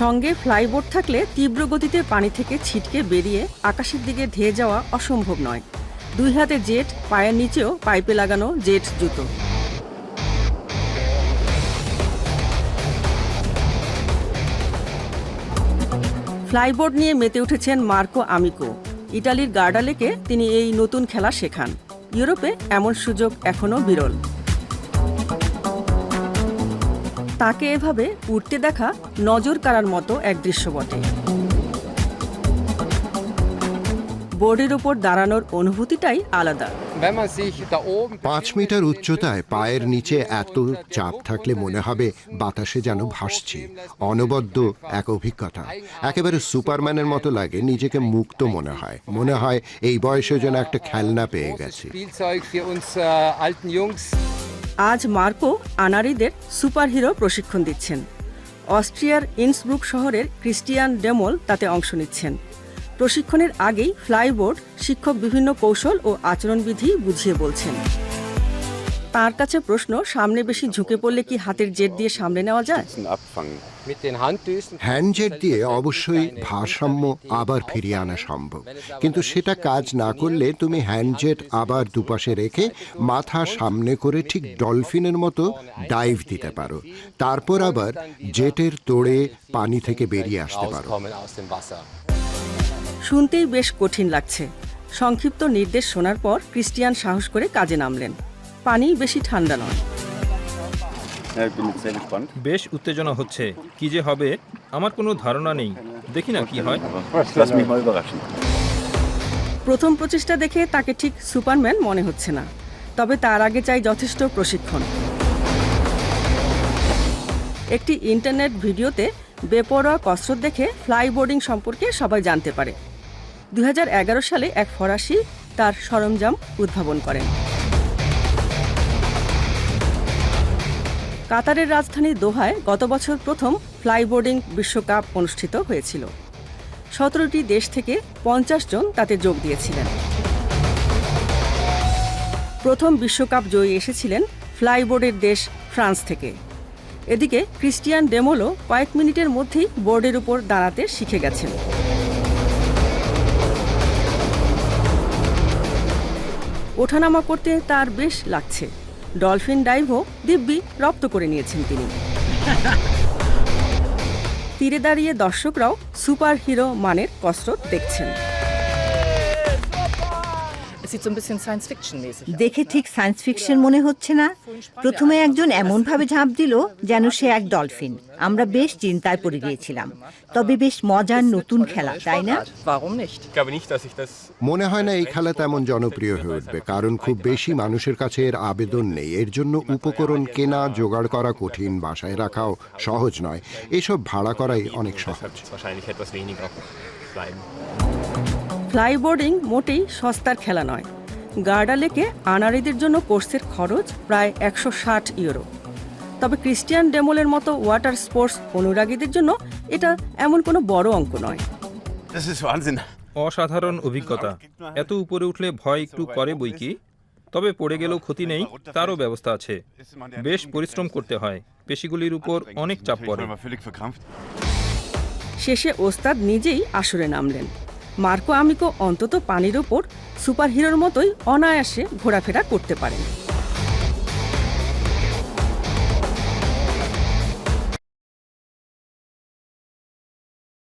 সঙ্গে ফ্লাইবোর্ড থাকলে তীব্র গতিতে পানি থেকে ছিটকে বেরিয়ে আকাশের দিকে ধেয়ে যাওয়া অসম্ভব নয়। দুই হাতে জেট, পায়ের নিচেও পাইপে লাগানো জেট জুতো। ফ্লাইবোর্ড নিয়ে মেতে উঠেছেন মার্কো আমিকো। ইটালির গার্ডালেকে তিনি এই নতুন খেলা শেখান। ইউরোপে এমন সুযোগ এখনও বিরল। তাকে এভাবে উঠতে দেখা নজর কাড়ার মতো এক দৃশ্য বটে। বোর্ডের ওপর দাঁড়ানোর অনুভূতিটাই আলাদা। পাঁচ মিটার উচ্চতায় পায়ের নিচে এত চাপ থাকলে মনে হবে বাতাসে যেন ভাসছি। অনবদ্য এক অভিজ্ঞতা। একেবারে সুপারম্যানের মতো লাগে নিজেকে মুক্ত মনে হয়। মনে হয় এই বয়সে যেন একটা খেলনা পেয়ে গেছে। আজ মার্কো আনারিদের সুপারহিরো প্রশিক্ষণ দিচ্ছেন। অস্ট্রিয়ার ইন্সব্রুক শহরের ক্রিস্টিয়ান ডেমল তাতে অংশ নিচ্ছেন। প্রশিক্ষণের আগেই ফ্লাইবোর্ড শিক্ষক বিভিন্ন কৌশল ও আচরণবিধি বুঝিয়ে বলছেন। তার কাছে প্রশ্ন সামনে বেশি ঝুঁকে পড়লে কি হাতের জেট দিয়ে সামলে নেওয়া যায় Handdüsen. হ্যান্ডজেট দিয়ে অবশ্যই ভারসাম্য আবার ফিরিয়ে আনা সম্ভব কিন্তু সেটা কাজ না করলে তুমি হ্যান্ড জেট আবার দুপাশে রেখে মাথা সামনে করে ঠিক ডলফিনের মতো ডাইভ দিতে পারো তারপর আবার জেটের তোড়ে পানি থেকে বেরিয়ে আসতে পারো. শুনতেই বেশ কঠিন লাগছে সংক্ষিপ্ত নির্দেশ শোনার পর ক্রিস্টিয়ান সাহস করে কাজে নামলেন পানি বেশি ঠান্ডা নয়. বেশ উত্তেজনা হচ্ছে। কি যে হবে আমার কোনো ধারণা নেই। দেখি না কি হয়. প্রথম প্রচেষ্টা দেখে তাকে ঠিক সুপারম্যান মনে হচ্ছে না। তবে তার আগে চাই যথেষ্ট প্রশিক্ষণ। একটি ইন্টারনেট ভিডিওতে বেপরোয়া কসরত দেখে ফ্লাইবোর্ডিং সম্পর্কে সবাই জানতে পারে। দুই হাজার এগারো সালে এক ফরাসি তার সরঞ্জাম উদ্ভাবন করেন। কাতারের রাজধানী দোহায় গত বছর প্রথম ফ্লাইবোর্ডিং বিশ্বকাপ অনুষ্ঠিত হয়েছিল। সতেরোটি দেশ থেকে পঞ্চাশ জন তাতে যোগ দিয়েছিলেন। প্রথম বিশ্বকাপ জয়ী এসেছিলেন ফ্লাইবোর্ডের দেশ ফ্রান্স থেকে। এদিকে ক্রিস্টিয়ান ডেমোলো কয়েক মিনিটের মধ্যেই বোর্ডের উপর দাঁড়াতে শিখে গেছেন। ওঠানামা করতে তার বেশ লাগছে। ডলফিন ডাইভও দিব্যি রপ্ত করে নিয়েছেন তিনি। তীরে দাঁড়িয়ে দর্শকরাও সুপার হিরো মানের কসরত দেখছেন। দেখে ঠিক সায়েন্স ফিকশন মনে হচ্ছে না? প্রথমে একজন এমনভাবে ঝাঁপ দিল যেন সে এক ডলফিন আমরা বেশ চিন্তায় পড়ে গিয়েছিলাম। তবে বেশ মজার নতুন খেলা তাই না? Warum nicht? Ich glaube nicht, dass ich das মনে হয় না এই খেলা তেমন জনপ্রিয় হয়ে উঠবে কারণ খুব বেশি মানুষের কাছে এর আবেদন নেই। এর জন্য উপকরণ কেনা জোগাড় করা কঠিন বাসায় রাখাও সহজ নয়। এসব ভাড়া করাই অনেক সহজ। ফ্লাইবোর্ডিং মোটেই সস্তার খেলা নয়। গার্ডা লেকে আনারিদের জন্য কোর্সের খরচ প্রায় একশো ষাট ইউরো। তবে ক্রিস্টিয়ান ডেমোলের মতো ওয়াটার স্পোর্টস অনুরাগীদের জন্য এটা এমন কোনো বড় অঙ্ক নয়. অসাধারণ অভিজ্ঞতা। এত উপরে উঠলে ভয় একটু করে বই কি? তবে পড়ে গেলেও ক্ষতি নেই তারও ব্যবস্থা আছে। বেশ পরিশ্রম করতে হয়। পেশিগুলির উপর অনেক চাপ পড়ে। শেষে ওস্তাদ নিজেই আসরে নামলেন। মার্কো আমিকো অন্তত পানির ওপর সুপারহিরোর মতোই অনায়াসে ঘোরাফেরা করতে পারেন।